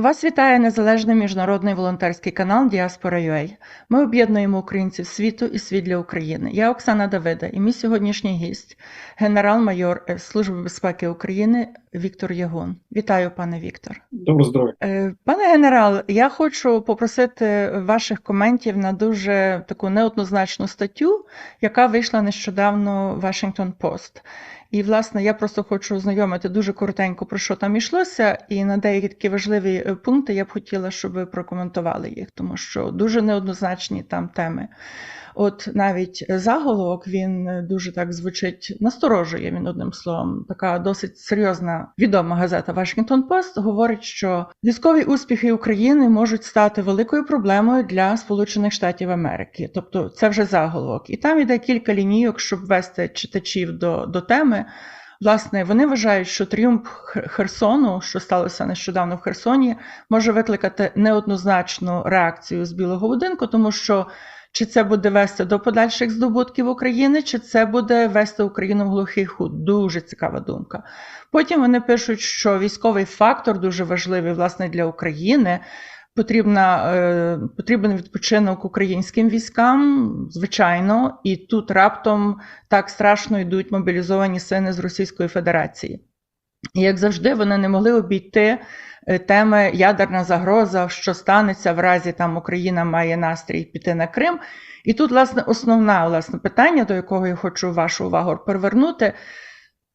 Вас вітає незалежний міжнародний волонтерський канал Діаспора.ua. Ми об'єднуємо українців світу і світ для України. Я Оксана Давида і мій сьогоднішній гість, генерал-майор е, Служби безпеки України Віктор Ягун. Вітаю, пане Віктор. Добро здоров'я. Е, Пане генерал, я хочу попросити ваших коментів на дуже таку неоднозначну статтю, яка вийшла нещодавно в Washington Post. І, власне, я просто хочу ознайомити дуже коротенько, про що там йшлося, і на деякі такі важливі е, пункти я б хотіла, щоб ви прокоментували їх, тому що дуже неоднозначні там теми. От навіть заголовок він е, дуже так звучить, насторожує він одним словом. Така досить серйозна відома газета Washington Post говорить, що військові успіхи України можуть стати великою проблемою для Сполучених Штатів Америки. Тобто це вже заголовок. І там іде кілька лінійок, щоб вести читачів до, до теми. Власне, вони вважають, що тріумф Херсону, що сталося нещодавно в Херсоні, може викликати неоднозначну реакцію з Білого будинку, тому що чи це буде вести до подальших здобутків України, чи це буде вести Україну в глухий худ. Дуже цікава думка. Потім вони пишуть, що військовий фактор дуже важливий власне для України. Потрібна, е, потрібен відпочинок українським військам, звичайно, і тут раптом так страшно йдуть мобілізовані сини з Російської Федерації. І як завжди, вони не могли обійти теми ядерна загроза, що станеться в разі там Україна має настрій піти на Крим. І тут, власне, основне власне, питання, до якого я хочу вашу увагу привернути.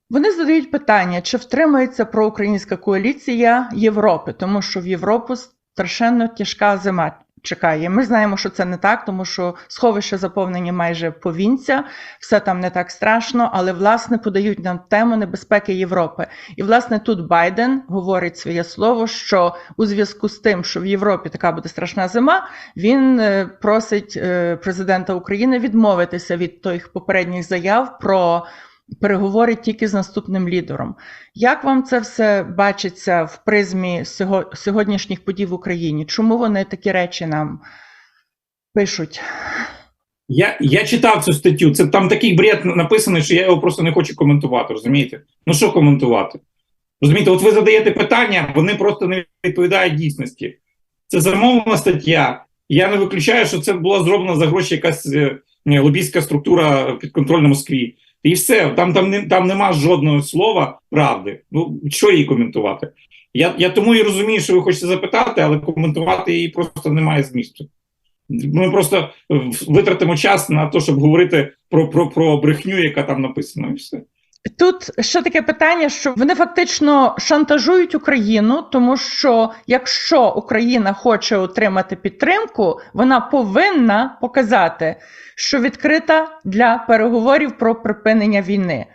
Вони задають питання, чи втримається проукраїнська коаліція Європи, тому що в Європу страшенно тяжка зима чекає. Ми знаємо, що це не так, тому що сховища заповнені майже повінця, все там не так страшно, але власне подають нам тему небезпеки Європи. І власне тут Байден говорить своє слово, що у зв'язку з тим, що в Європі така буде страшна зима, він е, просить е, президента України відмовитися від тих попередніх заяв про переговори тільки з наступним лідером. Як вам це все бачиться в призмі сьогоднішніх подій в Україні? Чому вони такі речі нам пишуть? Я, я читав цю статтю. Це там такий бред написаний, що я його просто не хочу коментувати. Розумієте? Ну що коментувати? Розумієте, от ви задаєте питання, вони просто не відповідають дійсності. Це замовлена стаття. Я не виключаю, що це була зроблена за гроші якась е, лобійська структура підконтрольна Москві. І все, там, там, там нема жодного слова правди. Ну, що її коментувати? Я, я тому і розумію, що ви хочете запитати, але коментувати її просто немає змісту. Ми просто е, витратимо час на те, щоб говорити про, про, про брехню, яка там написана, і все. Тут ще таке питання, що вони фактично шантажують Україну, тому що якщо Україна хоче отримати підтримку, вона повинна показати, що відкрита для переговорів про припинення війни.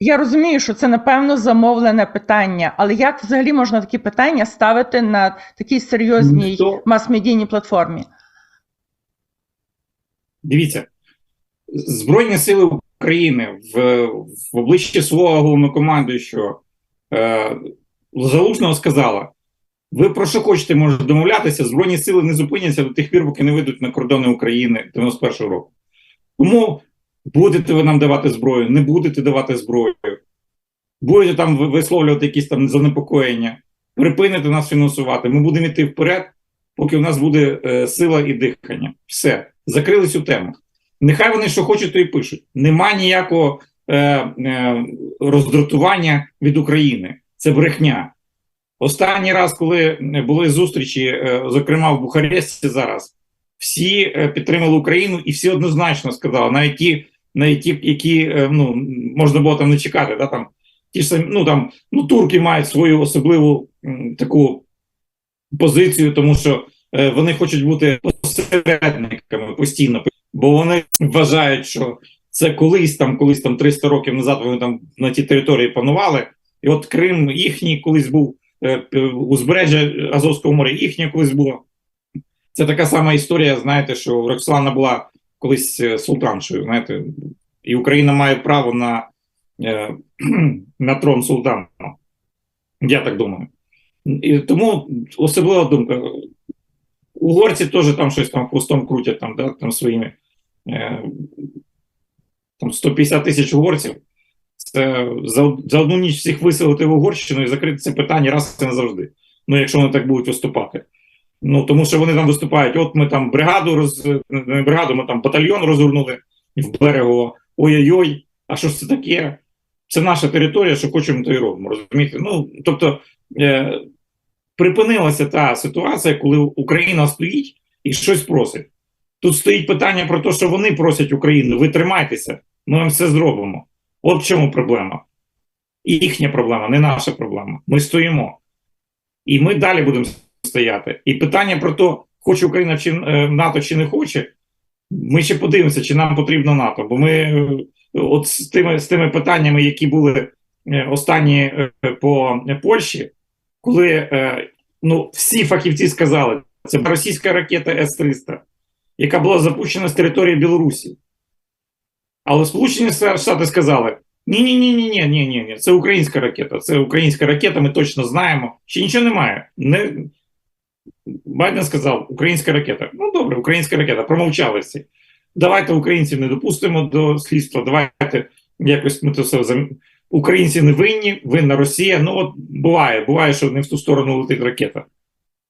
Я розумію, що це напевно замовлене питання, але як взагалі можна такі питання ставити на такій серйозній Ніхто- мас-медійній платформі? Дивіться, Збройні сили України в, в обличчі свого головнокомандуючого е, Залужного сказала: ви про що хочете, можете домовлятися, Збройні сили не зупиняться до тих пір, поки не вийдуть на кордони України 91-го року. Тому будете ви нам давати зброю, не будете давати зброю, будете там висловлювати якісь там занепокоєння, припините нас фінансувати. Ми будемо йти вперед, поки в нас буде е, сила і дихання. Все, закрили цю тему. Нехай вони що хочуть, то і пишуть. Нема ніякого е, е, роздратування від України. Це брехня. Останній раз, коли були зустрічі, е, зокрема в Бухаресті зараз, всі е, підтримали Україну і всі однозначно сказали, навіть ті, навіть ті які е, ну, можна було там не чекати. Да, там, ті ж самі, ну, там, ну, турки мають свою особливу м, таку позицію, тому що е, вони хочуть бути посередниками постійно, бо вони вважають, що це колись там, колись там 300 років назад вони там на ті території панували, і от Крим їхній колись був е, е, узбережжя Азовського моря, їхнє колись було. Це така сама історія, знаєте, що Роксолана була колись е, султаншою, знаєте, і Україна має право на, на трон султана. Я так думаю. І тому особлива думка. Угорці теж там щось там хвостом крутять, там, да, там своїми там 150 тисяч угорців. Це за, за одну ніч всіх виселити в Угорщину і закрити це питання раз і назавжди. Ну, якщо вони так будуть виступати. Ну тому що вони там виступають. От ми там бригаду роз не бригаду, ми там батальйон розгорнули в берегово. Ой-ой-ой, а що ж це таке? Це наша територія, що хочемо, то і робимо. Розумієте? Ну тобто е, припинилася та ситуація, коли Україна стоїть і щось просить. Тут стоїть питання про те, що вони просять Україну, ви тримайтеся, ми вам все зробимо. От в чому проблема. Їхня проблема, не наша проблема. Ми стоїмо. І ми далі будемо стояти. І питання про те, хоче Україна чи е, НАТО чи не хоче, ми ще подивимося, чи нам потрібно НАТО. Бо ми е, от з тими, з тими питаннями, які були е, останні по Польщі, коли ну, всі фахівці сказали, це російська ракета С-300, яка була запущена з території Білорусі. Але Сполучені Штати сказали: ні-ні-ні, ні ні ні ні це українська ракета, це українська ракета, ми точно знаємо. Ще нічого немає. Не... Байден сказав, українська ракета. Ну добре, українська ракета, промовчалися. Давайте українців не допустимо до слідства. Давайте якось ми то все зам... Українці не винні, винна Росія. Ну, от буває, буває, що не в ту сторону летить ракета.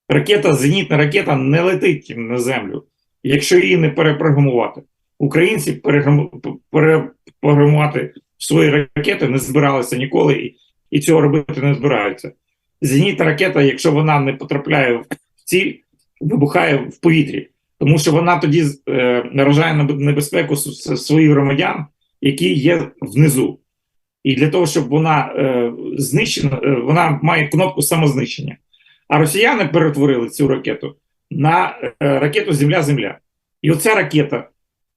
Ракета, зенітна ракета не летить на землю якщо її не перепрограмувати. Українці перепрограмувати свої ракети не збиралися ніколи і, і цього робити не збираються. Зенітна ракета, якщо вона не потрапляє в ціль, вибухає в повітрі, тому що вона тоді е, наражає на небезпеку своїх громадян, які є внизу. І для того, щоб вона е, знищена, е, вона має кнопку самознищення. А росіяни перетворили цю ракету на е, ракету Земля-Земля. І оця ракета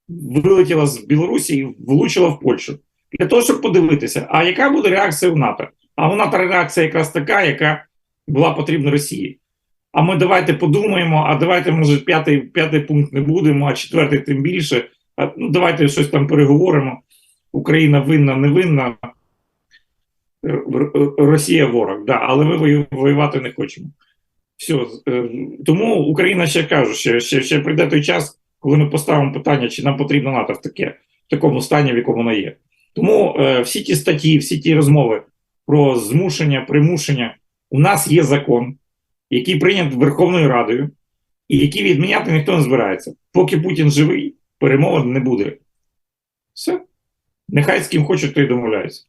вилетіла з Білорусі і влучила в Польщу. Для того, щоб подивитися, а яка буде реакція у НАТО? А у НАТО реакція якраз така, яка була потрібна Росії. А ми давайте подумаємо, а давайте, може, п'ятий п'ятий пункт не будемо, а четвертий тим більше. А, ну, Давайте щось там переговоримо. Україна винна, не винна. Росія ворог, да, але ми воювати не хочемо. Все. Тому Україна ще кажу, ще, ще, ще прийде той час, коли ми поставимо питання, чи нам потрібно НАТО в таке, в такому стані, в якому воно є. Тому е, всі ті статті, всі ті розмови про змушення, примушення, у нас є закон, який прийнят Верховною Радою, і який відміняти ніхто не збирається. Поки Путін живий, перемовин не буде. Все. Нехай з ким хочуть, то й домовляються.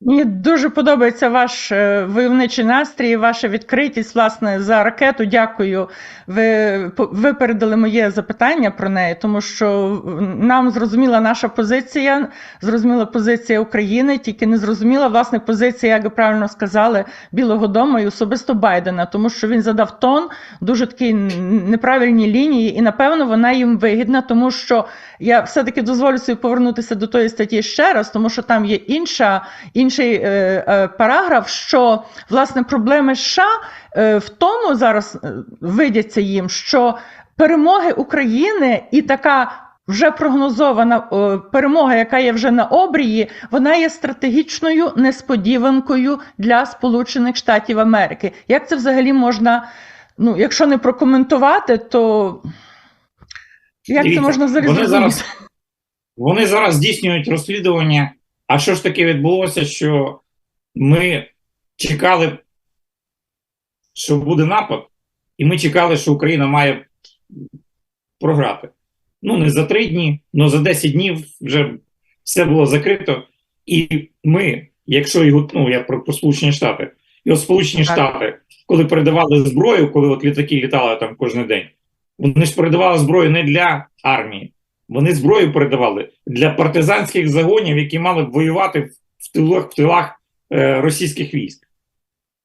Мені дуже подобається ваш е, войовничий настрій, ваша відкритість, власне, за ракету. Дякую. Ви випередили моє запитання про неї, тому що нам зрозуміла наша позиція, зрозуміла позиція України, тільки не зрозуміла власне позиція, як ви правильно сказали, Білого Дому і особисто Байдена, тому що він задав тон дуже такій неправильній лінії, і напевно вона їм вигідна, тому що я все-таки дозволю собі повернутися до тої статті ще раз, тому що там є інша інша, інший е, е, параграф, що власне проблеми США е, в тому зараз видяться їм, що перемоги України і така. Вже прогнозована перемога, яка є вже на обрії, вона є стратегічною несподіванкою для Сполучених Штатів Америки. Як це взагалі можна, ну якщо не прокоментувати, то як Дивіться, це можна взагалі вони зараз, вони зараз здійснюють розслідування. А що ж таке відбулося, що ми чекали, що буде напад, і ми чекали, що Україна має програти. Ну, не за три дні, але за 10 днів вже все було закрито. І ми, якщо його, ну я про, про Сполучені Штати, і от Сполучені Так. Штати, коли передавали зброю, коли от літаки літали там кожен день, вони ж передавали зброю не для армії, вони зброю передавали для партизанських загонів, які мали б воювати в тилах, в тилах е, російських військ.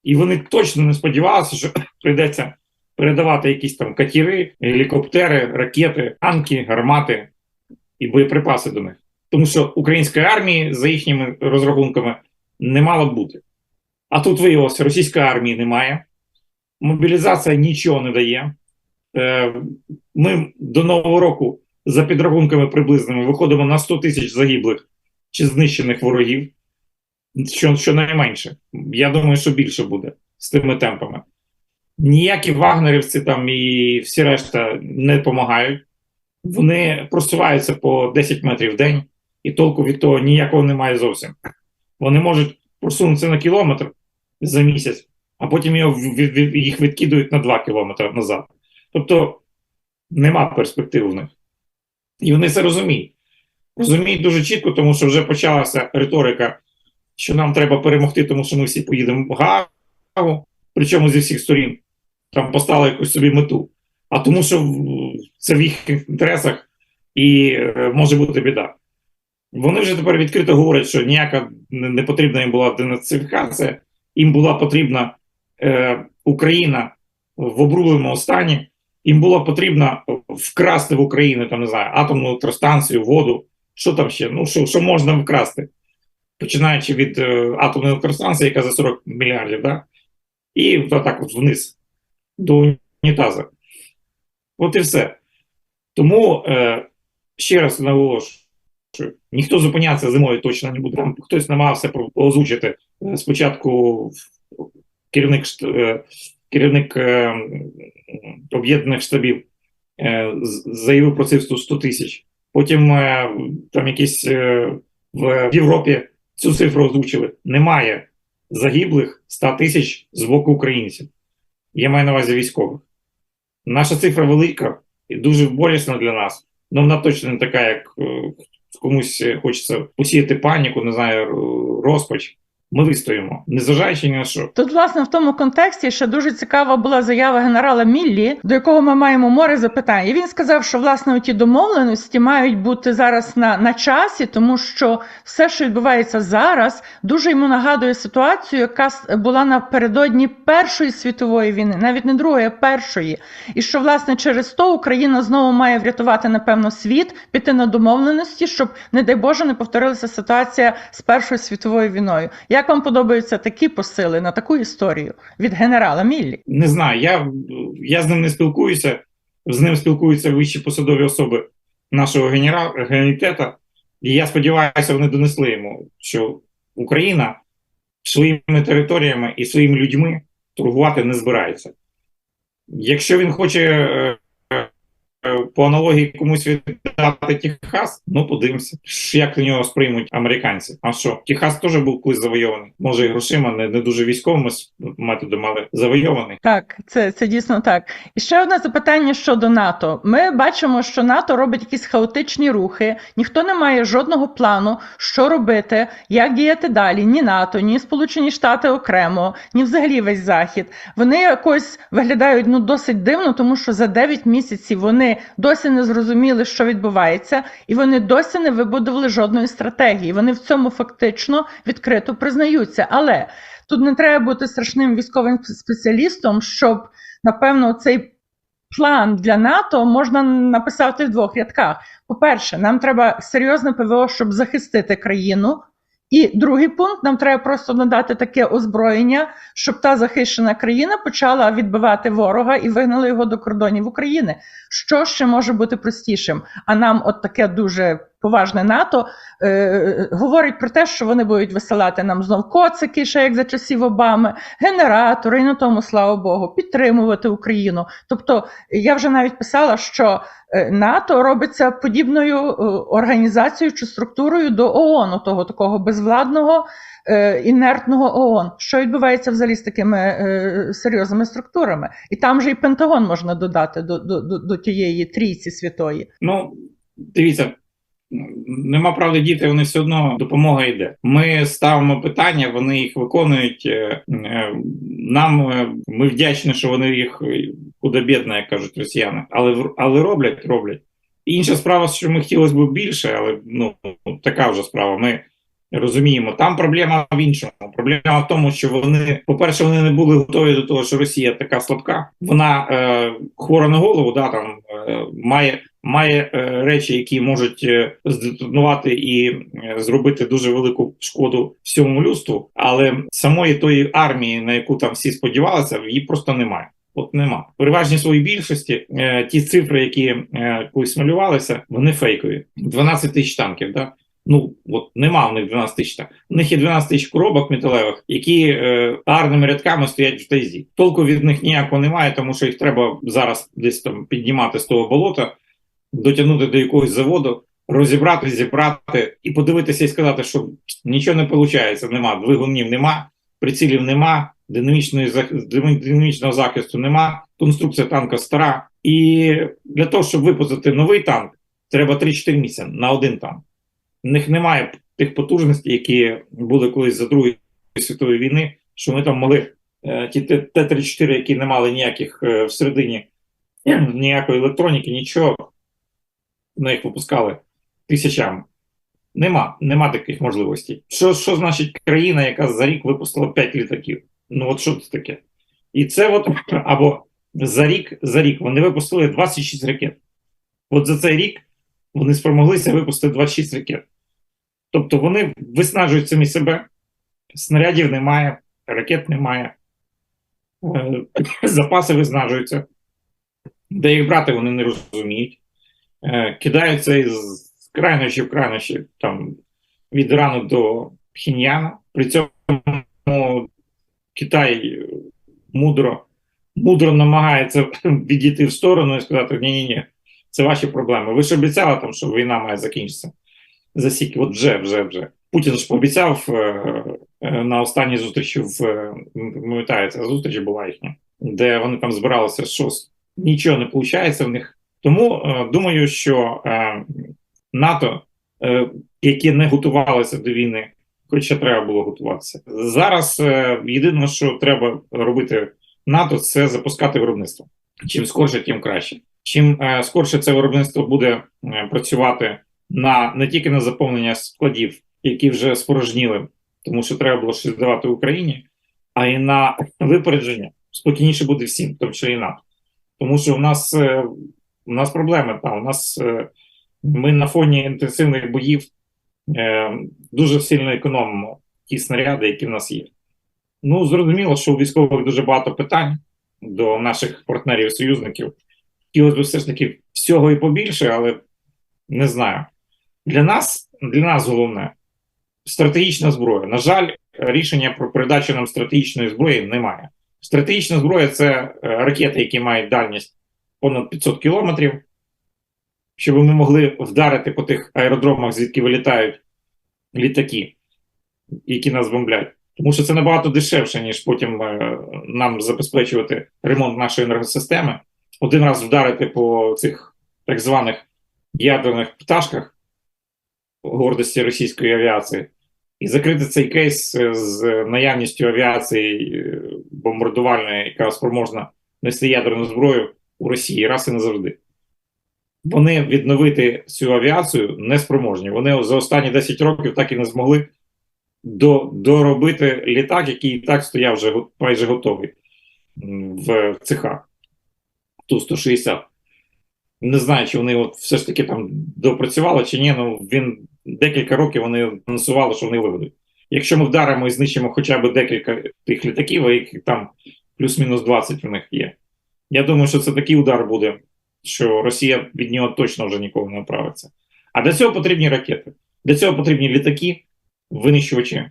І вони точно не сподівалися, що прийдеться передавати якісь там катіри, гелікоптери, ракети, танки, гармати і боєприпаси до них. Тому що української армії, за їхніми розрахунками, не мало б бути. А тут виявилося, російської армії немає, мобілізація нічого не дає. Е, Ми до Нового року за підрахунками приблизними виходимо на 100 тисяч загиблих чи знищених ворогів, що, що найменше. Я думаю, що більше буде з тими темпами. Ніякі вагнерівці там і всі решта не допомагають. Вони просуваються по 10 метрів в день, і толку від того ніякого немає зовсім. Вони можуть просунутися на кілометр за місяць, а потім його їх відкидують на 2 кілометри назад. Тобто нема перспектив в них. І вони це розуміють. Розуміють дуже чітко, тому що вже почалася риторика, що нам треба перемогти, тому що ми всі поїдемо в Гаагу, причому зі всіх сторін там поставили якусь собі мету. А тому, що це в їх інтересах і е, може бути біда. Вони вже тепер відкрито говорять, що ніяка не потрібна їм була денацифікація, їм була потрібна е, Україна в обрубленому стані, їм було потрібно вкрасти в Україну там, не знаю, атомну електростанцію, воду, що там ще, ну що, що можна вкрасти, починаючи від е, атомної електростанції, яка за 40 мільярдів, да? і отак от вниз до унітаза. От і все. Тому е, ще раз наголошую, ніхто зупинятися зимою точно не буде. Там хтось намагався озвучити е, спочатку керівник, е, керівник е, об'єднаних штабів е, заявив про цифру 100 тисяч. Потім е, там якісь в Європі цю цифру озвучили. Немає загиблих 100 тисяч з боку українців. Я маю на увазі військових. Наша цифра велика і дуже болісна для нас. Ну вона точно не така, як комусь хочеться посіяти паніку, не знаю, розпач. Ми вистоїмо, незважаючи ні на що. Тут, власне, в тому контексті ще дуже цікава була заява генерала Міллі, до якого ми маємо море запитань. І він сказав, що власне ті домовленості мають бути зараз на, на часі, тому що все, що відбувається зараз, дуже йому нагадує ситуацію, яка була напередодні Першої світової війни, навіть не другої, а першої. І що власне через то Україна знову має врятувати напевно світ, піти на домовленості, щоб, не дай Боже, не повторилася ситуація з Першою світовою війною. Як вам подобаються такі посили на таку історію від генерала Міллі? Не знаю, я, я з ним не спілкуюся, з ним спілкуються вищі посадові особи нашого генера... генералітету, і я сподіваюся, вони донесли йому, що Україна своїми територіями і своїми людьми торгувати не збирається. Якщо він хоче е, по аналогії комусь віддати Техас, ну подивимося, як на нього сприймуть американці. А що, Техас теж був колись завойований. Може, і грошима, не, не дуже військовими методами, але завойований. Так, це, це дійсно так. І ще одне запитання щодо НАТО. Ми бачимо, що НАТО робить якісь хаотичні рухи, ніхто не має жодного плану, що робити, як діяти далі. Ні НАТО, ні Сполучені Штати окремо, ні взагалі весь Захід. Вони якось виглядають ну досить дивно, тому що за 9 місяців вони досі не зрозуміли, що відбувається, і вони досі не вибудували жодної стратегії. Вони в цьому фактично відкрито признаються. Але тут не треба бути страшним військовим спеціалістом, щоб напевно цей план для НАТО можна написати в двох рядках. По-перше, нам треба серйозне ПВО, щоб захистити країну. І другий пункт нам треба просто надати таке озброєння, щоб та захищена країна почала відбивати ворога і вигнали його до кордонів України. Що ще може бути простішим? А нам, от таке дуже поважне НАТО, е, говорить про те, що вони будуть висилати нам знов коцики, ще як за часів Обами, генератори, і на тому, слава Богу, підтримувати Україну. Тобто, я вже навіть писала, що е, НАТО робиться подібною е, організацією чи структурою до ООН, того такого безвладного е, інертного ООН. Що відбувається взагалі з такими е, серйозними структурами? І там же і Пентагон можна додати до, до, до, до тієї трійці святої. Ну, дивіться, нема правди діти, вони все одно допомога йде. Ми ставимо питання, вони їх виконують. Е, е, Нам е, ми вдячні, що вони їх худо-бідно, як кажуть росіяни, але але роблять, роблять. Інша справа, що ми хотілося б більше, але ну така вже справа. Ми розуміємо, там проблема в іншому. Проблема в тому, що вони, по-перше, вони не були готові до того, що Росія така слабка. Вона е, хвора на голову, да, там має, має е, речі, які можуть е, здетонувати і е, зробити дуже велику шкоду всьому людству, але самої тої армії, на яку там всі сподівалися, її просто немає. От нема. Переважній своїй більшості е, ті цифри, які е, колись малювалися, вони фейкові. 12 тисяч танків, да? Ну от нема в них 12 тисяч танків. У них є 12 тисяч коробок металевих, які е, арними рядками стоять в тайзі. Толку від них ніякого немає, тому що їх треба зараз десь там піднімати з того болота, дотягнути до якогось заводу, розібрати, зібрати і подивитися і сказати, що нічого не виходить, нема двигунів, нема, прицілів нема, динамічної динамічного захисту нема, конструкція танка стара. І для того, щоб випустити новий танк, треба 3-4 місяці на один танк. В них немає тих потужностей, які були колись за Другої світової війни, що ми там могли е, ті Т- Т-34, які не мали ніяких е, всередині ніякої електроніки, нічого, на їх випускали тисячами. Нема, нема таких можливостей. Що, що значить країна, яка за рік випустила 5 літаків? Ну, от що це таке? І це от або за рік, за рік вони випустили 26 ракет. От за цей рік вони спромоглися випустити 26 ракет. Тобто вони виснажують самі себе, снарядів немає, ракет немає, е, запаси виснажуються. Де їх брати, вони не розуміють. Е, Кидаються із крайнощі в крайнощі, там, від Ірану до Пхіньяна. При цьому Китай мудро, мудро намагається відійти в сторону і сказати: ні-ні-ні, це ваші проблеми. Ви ж обіцяли там, що війна має закінчитися. За скільки? От вже, вже, вже. Путін ж пообіцяв е, е, на останній зустрічі в е, пам'ятаєте, зустріч була їхня, де вони там збиралися щось. Нічого не виходить в них. Тому думаю, що НАТО, е, які не готувалися до війни, хоча треба було готуватися. Зараз єдине, що треба робити НАТО, це запускати виробництво. Чим скорше, тим краще. Чим е, скорше це виробництво буде е, працювати на не тільки на заповнення складів, які вже спорожніли, тому що треба було щось давати Україні, а й на випередження. Спокійніше буде всім, в тому числі і НАТО. Тому що у нас, е, у нас проблеми там. У нас е, ми на фоні інтенсивних боїв е, дуже сильно економимо ті снаряди, які в нас є. Ну, зрозуміло, що у військових дуже багато питань до наших партнерів і союзників. Хотілося б все ж таки всього і побільше, але не знаю. Для нас, для нас головне стратегічна зброя. На жаль, рішення про передачу нам стратегічної зброї немає. Стратегічна зброя це е, ракети, які мають дальність понад 500 кілометрів, щоб ми могли вдарити по тих аеродромах, звідки вилітають літаки, які нас бомблять. Тому що це набагато дешевше, ніж потім е, нам забезпечувати ремонт нашої енергосистеми. Один раз вдарити по цих так званих ядерних пташках гордості російської авіації, і закрити цей кейс е, з наявністю авіації е, бомбардувальної, яка спроможна нести ядерну зброю у Росії раз і назавжди. Вони відновити цю авіацію не спроможні. Вони за останні 10 років так і не змогли до, доробити літак, який і так стояв вже майже готовий в цехах. Ту-160. Не знаю, чи вони от все ж таки там допрацювали чи ні. Ну він декілька років вони анонсували, що вони виведуть. Якщо ми вдаримо і знищимо хоча б декілька тих літаків, а їх там плюс-мінус 20 в них є. Я думаю, що це такий удар буде, що Росія від нього точно вже ніколи не оправиться. А для цього потрібні ракети. Для цього потрібні літаки, винищувачі,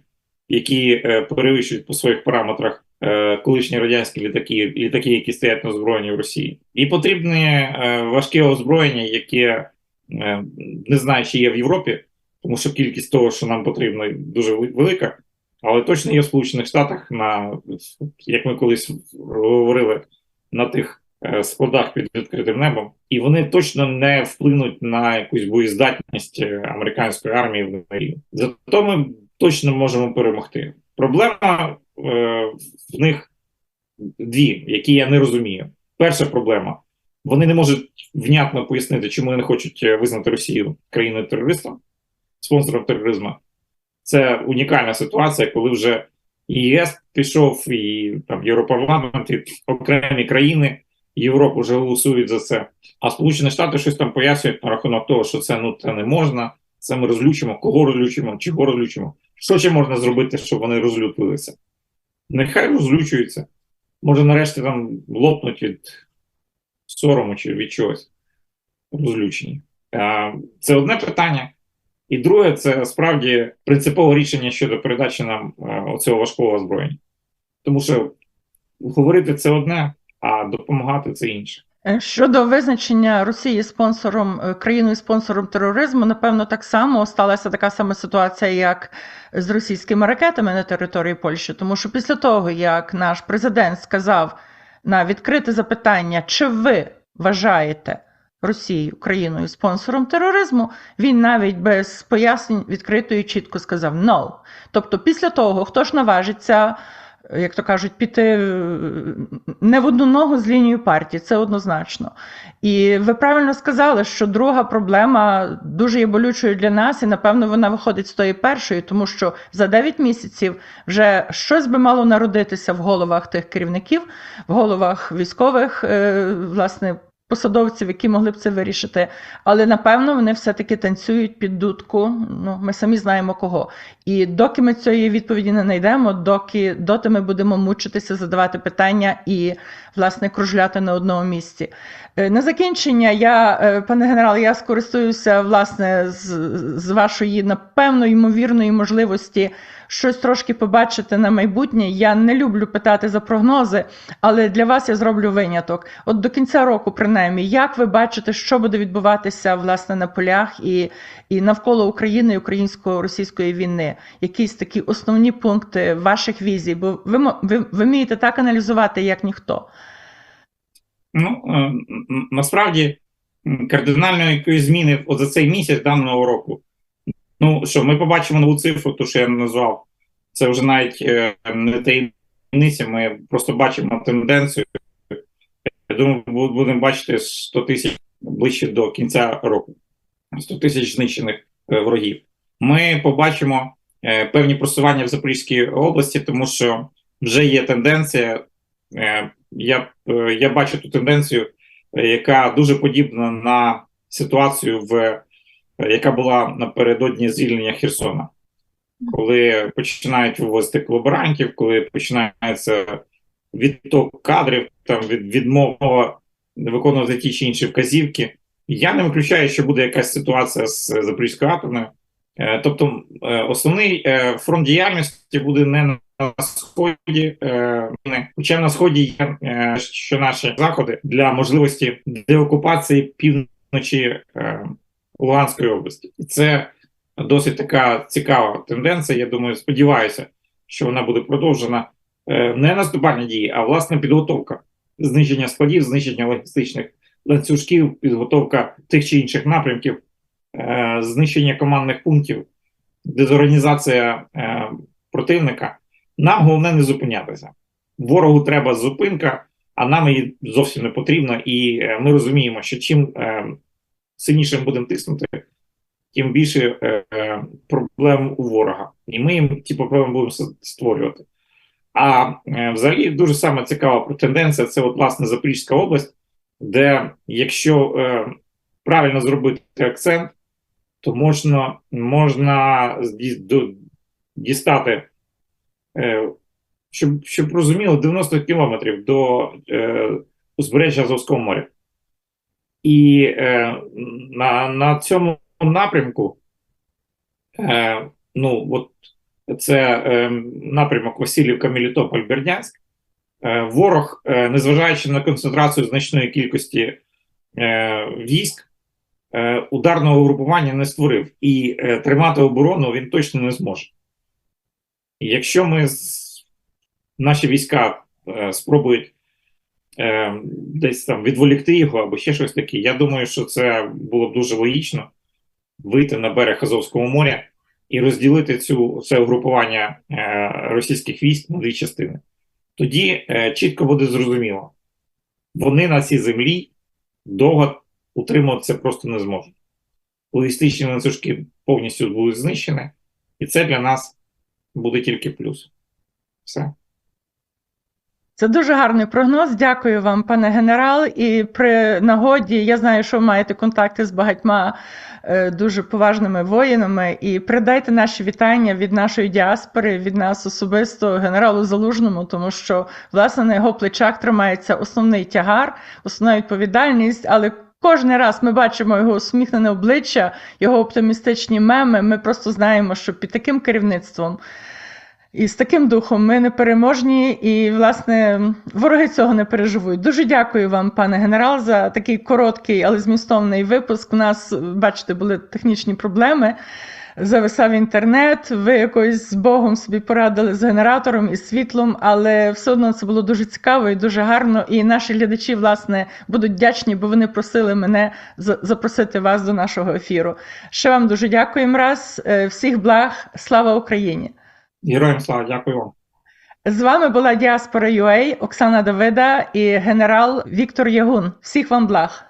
які е, перевищують по своїх параметрах е, колишні радянські літаки, літаки, які стоять на озброєнні в Росії. І потрібне е, важке озброєння, яке е, не знаю, чи є в Європі, тому що кількість того, що нам потрібно, дуже вели- велика. Але точно є в Сполучених Штатах, на, як ми колись говорили, на тих е, складах під відкритим небом, і вони точно не вплинуть на якусь боєздатність е, американської армії в мирі. Зато ми точно можемо перемогти. Проблема в них дві, які я не розумію. Перша проблема: вони не можуть внятно пояснити, чому вони не хочуть е, визнати Росію країною терористом, спонсором тероризму. Це унікальна ситуація, коли вже ЄС пішов, і там Європарламент, і окремі країни Європи вже голосують за це. А Сполучені Штати щось там пояснюють на рахунок того, що це ну це не можна, це ми розлючимо, кого розлючимо, чого розлючимо. Що ще можна зробити, щоб вони розлютилися? Нехай розлючуються. Може, нарешті там лопнуть від сорому чи від чогось розлючені. Це одне питання. І друге, це справді принципове рішення щодо передачі нам е, оцього важкого озброєння. Тому що говорити це одне, а допомагати це інше. Е, Щодо визначення Росії спонсором е, країною спонсором тероризму, напевно, так само сталася така сама ситуація, як з російськими ракетами на території Польщі. Тому що після того, як наш президент сказав на відкрите запитання, чи ви вважаєте Росію країною спонсором тероризму, він навіть без пояснень відкрито і чітко сказав «no». Тобто, після того, хто ж наважиться як то кажуть, піти е, не в одну ногу з лінією партії, це однозначно. І ви правильно сказали, що друга проблема дуже є болючою для нас, і напевно вона виходить з тої першої, тому що за 9 місяців вже щось би мало народитися в головах тих керівників, в головах військових, е, власне. Посадовців, які могли б це вирішити, але напевно вони все-таки танцюють під дудку. Ну, ми самі знаємо кого. І доки ми цієї відповіді не знайдемо, доки доти ми будемо мучитися, задавати питання і власне кружляти на одному місці. Е, На закінчення, я, е, пане генерал, я скористуюся власне з, з вашої напевно ймовірної можливості щось трошки побачити на майбутнє. Я не люблю питати за прогнози, але для вас я зроблю виняток. От до кінця року, принаймні, як ви бачите, що буде відбуватися власне на полях і, і навколо України українсько-російської війни? Якісь такі основні пункти ваших візій? Бо ви, ви, ви вмієте так аналізувати, як ніхто. Ну, е, насправді, м, кардинальної якоїсь зміни от за цей місяць даного року. Ну, що, ми побачимо нову цифру, ту, що я назвав. Це вже навіть е, не таємниця, ми просто бачимо тенденцію. Я думаю, будемо бачити 100 тисяч ближче до кінця року. 100 тисяч знищених е, ворогів. Ми побачимо е, певні просування в Запорізькій області, тому що вже є тенденція. е, я, е, я бачу ту тенденцію, е, яка дуже подібна на ситуацію, в, яка була напередодні звільнення Херсона, коли починають вивозити колаборантів, коли починається відток кадрів, там від, відмова виконувати ті чи інші вказівки. Я не виключаю, що буде якась ситуація з Запорізькою атомною. Е, Тобто, е, основний е, фронт діяльності буде не на сході, хоча на сході є що наші заходи для можливості деокупації півночі Луганської області. І це досить така цікава тенденція. Я думаю, сподіваюся, що вона буде продовжена Е, не наступальні дії, а власне підготовка знищення складів, знищення логістичних ланцюжків, підготовка тих чи інших напрямків, е, знищення командних пунктів, дезорганізація е, противника. Нам головне не зупинятися. Ворогу треба зупинка, а нам її зовсім не потрібно. І ми розуміємо, що чим сильніше ми будемо тиснути, тим більше е, е, проблем у ворога. І ми їм ті проблеми будемо створювати. А е, взагалі дуже саме цікава тенденція це от власне Запорізька область, де якщо е, правильно зробити акцент, то можна, можна дістати, е, щоб, щоб розуміло, 90 кілометрів до е, узбережжя Азовського моря. І е, на, на цьому напрямку, е, ну, от це е, напрямок Васильівка, Мелітополь, Бердянськ. Е, ворог, е, незважаючи на концентрацію значної кількості е, військ, е, ударного групування не створив, і е, тримати оборону він точно не зможе. Якщо ми наші війська е, спробують е, десь там відволікти його або ще щось таке, я думаю, що це було б дуже логічно вийти на берег Азовського моря і розділити цю це угрупування е, російських військ на дві частини. Тоді е, чітко буде зрозуміло, вони на цій землі довго утримуватися просто не зможуть. Логістичні ланцюжки повністю будуть знищені, і це для нас буде тільки плюс. Все. Це дуже гарний прогноз. Дякую вам, пане генерал. І при нагоді я знаю, що ви маєте контакти з багатьма е, дуже поважними воїнами. І передайте наші вітання від нашої діаспори, від нас особисто генералу Залужному, тому що власне на його плечах тримається основний тягар, основна відповідальність, але. Кожен раз ми бачимо його усміхнене обличчя, його оптимістичні меми. Ми просто знаємо, що під таким керівництвом І з таким духом ми непереможні, і, власне, вороги цього не переживуть. Дуже дякую вам, пане генерал, за такий короткий, але змістовний випуск. У нас, бачите, були технічні проблеми. Зависав інтернет, ви якось з Богом собі порадили з генератором і світлом, але все одно це було дуже цікаво і дуже гарно. І наші глядачі, власне, будуть вдячні, бо вони просили мене за- запросити вас до нашого ефіру. Ще вам дуже дякуємо раз. Е, Всіх благ, слава Україні! Героям слава, дякую вам. З вами була Діаспора UA, Оксана Давида і генерал Віктор Ягун. Всіх вам благ.